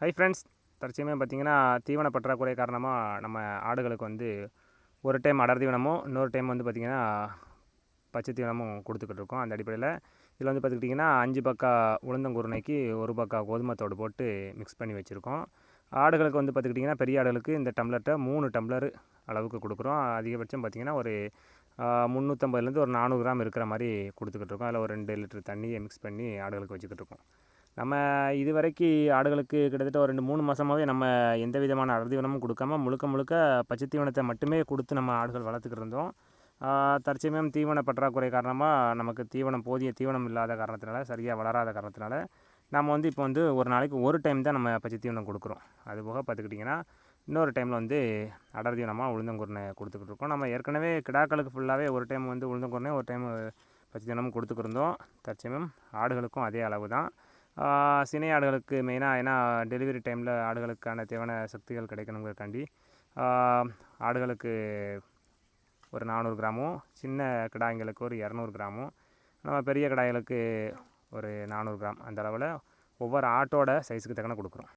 Hi friends தற்சமயம் பார்த்தீங்கன்னா தீவன பற்றாக்குறை காரணமாக நம்ம ஆடுகளுக்கு வந்து ஒரு டைம் அடர் தீவனமும் இன்னொரு டைம் வந்து பார்த்திங்கன்னா பச்சை தீவனமும் கொடுத்துக்கிட்டு இருக்கோம். அந்த அடிப்படையில் இதில் வந்து பார்த்துக்கிட்டிங்கன்னா அஞ்சு பக்கா உளுந்தங்குருணைக்கு ஒரு பக்கா கோதுமை தோடு போட்டு மிக்ஸ் பண்ணி வச்சுருக்கோம். ஆடுகளுக்கு வந்து பார்த்துக்கிட்டிங்கன்னா பெரிய ஆடுகளுக்கு இந்த டம்ளர்கிட்ட மூணு டம்ளர் அளவுக்கு கொடுக்குறோம். அதிகபட்சம் பார்த்திங்கன்னா ஒரு முந்நூற்றம்பதுலேருந்து ஒரு நானூறு கிராம் இருக்கிற மாதிரி கொடுத்துக்கிட்டு இருக்கோம். அதில் ஒரு ரெண்டு லிட்டர் தண்ணியை மிக்ஸ் பண்ணி ஆடுகளுக்கு வச்சுக்கிட்டு இருக்கோம். நம்ம இது வரைக்கும் ஆடுகளுக்கு கிட்டத்தட்ட ஒரு ரெண்டு மூணு மாதமாகவே நம்ம எந்த விதமான அடர் தீவனமும் கொடுக்காம முழுக்க முழுக்க பச்சை தீவனத்தை மட்டுமே கொடுத்து நம்ம ஆடுகள் வளர்த்துக்கிட்டு இருந்தோம். தற்சமயம் தீவன பற்றாக்குறை காரணமாக நமக்கு தீவனம் போதிய தீவனம் இல்லாத காரணத்தினால சரியாக வளராத காரணத்தினால நம்ம வந்து இப்போ வந்து ஒரு நாளைக்கு ஒரு டைம் தான் நம்ம பச்சை தீவனம் கொடுக்குறோம். அதுபோக பார்த்துக்கிட்டிங்கன்னா இன்னொரு டைமில் வந்து அடர் தீவனமாக உளுந்தங்குருனை கொடுத்துக்கிட்டு இருக்கோம். நம்ம ஏற்கனவே கிடாக்களுக்கு ஃபுல்லாகவே ஒரு டைம் வந்து உளுந்தங்குருனே ஒரு டைம் பச்சை தீவனமும் கொடுத்துக்கிருந்தோம் தற்சமயம் ஆடுகளுக்கும் அதே அளவு தான். சினை ஆடுகளுக்கு மெயினாக ஏன்னா டெலிவரி டைமில் ஆடுகளுக்கான தேவையான சக்திகள் கிடைக்கணுங்கிறக்காண்டி ஆடுகளுக்கு ஒரு நானூறு கிராமும் சின்ன கிடாய்களுக்கு ஒரு இரநூறு கிராமும் நம்ம பெரிய கிடாய்களுக்கு ஒரு நானூறு கிராம் அந்த அளவில் ஒவ்வொரு ஆட்டோட சைஸுக்கு தக்கன கொடுக்குறோம்.